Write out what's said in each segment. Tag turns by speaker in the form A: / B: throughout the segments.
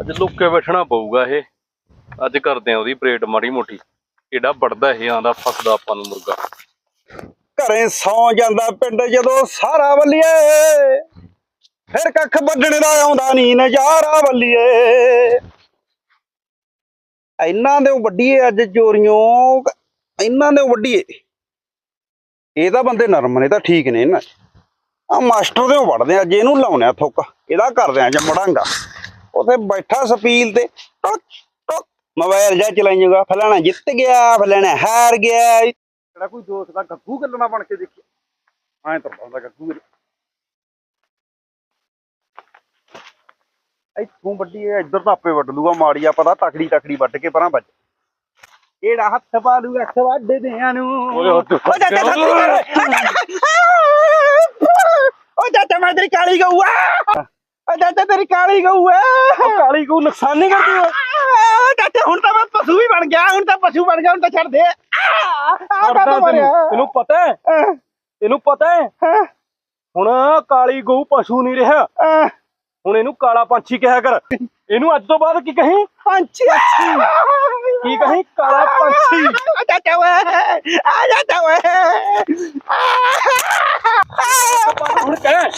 A: ਅੱਜ ਲੁੱਕੇ ਬੈਠਣਾ ਪਊਗਾ ਇਹ। ਅੱਜ ਕਰਦੇ ਆ ਉਹਦੀ ਪਰੇਡ ਮਾੜੀ ਮੋਟੀ। ਕਿਹੜਾ ਵੱਡਦਾ ਇਹ ਆਂਦਾ ਫਸਦਾ ਆਪਾਂ ਨੂੰ ਮੁਰਗਾ।
B: ਘਰੇ ਸੌ ਜਾਂਦਾ ਪਿੰਡ ਜਦੋਂ ਸਾਰਾ ਵੱਲੀਏ। ਫਿਰ ਕੱਖ ਵੱਢਣ ਦਾ ਆਉਂਦਾ ਨਹੀਂ ਨਜ਼ਾਰਾ ਬੱਲੀਏ ਇਹਨਾਂ ਦੇ ਵੱਡੀਏ ਅੱਜ ਚੋਰੀਆਂ ਇਹਨਾਂ ਦੇ ਵੱਡੀਏ ਇਹ ਤਾਂ ਬੰਦੇ ਨਰਮ ਨੇ ਤਾਂ ਠੀਕ ਨੇ ਇਹਨਾਂ ਆ ਮਾਸਟਰ ਦੇ ਵੜਦੇ ਆ ਅੱਜ ਇਹਨੂੰ ਲਾਉਣੇ ਆ ਥੁੱਕ, ਇਹਦਾ ਕਰਦੇ ਆ ਜੰਮੜਾਂਗਾ। ਉਥੇ ਬੈਠਾ ਸਪੀਲ ਤੇ ਟੁਕ ਟੁਕ ਮੋਬਾਈਲ ਜਾ ਚਲਾਈ ਜਾਊਗਾ ਫਲਾਣਾ ਜਿੱਤ ਗਿਆ ਫਲਾਣਾ ਹਾਰ ਗਿਆ। ਕਿਹੜਾ ਕੋਈ ਦੋਸਤ ਦਾ ਗੱਗੂ ਗੱਲਣਾ ਬਣ ਕੇ ਦੇਖਿਆ। ਐਂ ਤਾਂ ਬੰਦਾ ਗੱਗੂ ਇੱਥੋਂ ਵੱਡੀ ਐ ਇੱਧਰ ਤਾਂ ਆਪੇ ਵੱਢ ਲੂਗਾ ਮਾੜੀ ਆ ਪਤਾ ਤਕੜੀ ਤਕੜੀ ਵੱਢ ਕੇ ਪਰਾਂ ਵੱਜ। ਕਿਹੜਾ ਹੱਥ ਪਾ ਲੂ ਅੱਖ ਵੱਢਦਿਆਂ ਨੂੰ।
A: ਓਏ ਹੱਥ
B: ਓ ਚਾਚਾ ਸੱਚੀ ਕਰ ਓ ਚਾਚਾ ਮੈਂ ਤੇਰੀ ਕਾਲੀ ਗਊ ਆ ਓ ਚਾਚਾ ਤੇਰੀ ਕਾਲੀ ਗਊ ਆ ਕਾਲੀ ਗਊ ਨੁਕਸਾਨ ਨਹੀਂ ਕਰਦੀ ਓ ਚਾਚਾ ਹੁਣ ਤਾਂ ਮੈਂ ਪਸ਼ੂ ਵੀ ਬਣ ਗਿਆ ਹੁਣ ਤਾਂ ਪਸ਼ੂ ਬਣ ਗਿਆ ਹੁਣ ਤਾਂ ਛੱਡ ਦੇ। ਆ
C: ਕਰਦਾ
B: ਕਾਹਤੋਂ ਮਾਰਿਆ?
C: ਤੈਨੂੰ। ਤੈਨੂੰ ਪਤਾ ਹੈ।
B: ਅਹ,
C: ਤੈਨੂੰ ਪਤਾ ਹੈ।
B: ਅਹ,
C: ਹੁਣ ਕਾਲੀ ਗਊ ਪਸ਼ੂ ਨਹੀਂ ਰਿਹਾ।
B: ਅਹ,
C: ਹੁਣ ਇਹਨੂੰ ਕਾਲਾ ਪੰਛੀ ਕਿਹਾ ਕਰ। ਇਹਨੂੰ ਅੱਜ ਤੋਂ ਬਾਅਦ ਕੀ ਕਹੀਂ?
B: ਪੰਛੀ।
C: ਕੀ ਕਹੀਂ? ਕਾਲਾ ਪੰਛੀ।
B: ਆ ਚਾਚਾ ਵੇ ਆ ਚਾਚਾ ਵੇ
C: ਹੁਣ ਕਹਿ।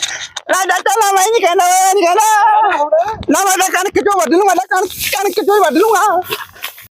B: ਨਾ ਚਾਚਾ ਨਾ ਮੈਂ ਨਹੀਂ ਕਹਿਣਾ। ਨਹੀਂ ਕਹਿਣਾ ਨਾ ਮੈਂ ਤਾਂ ਕਣਕ ਚੋਂ ਵੱਢ ਲੂੰਗਾ, ਨਾ ਕਣਕ ਕਣਕ ਚੋਂ ਹੀ ਵੱਢ ਲੂੰਗਾ।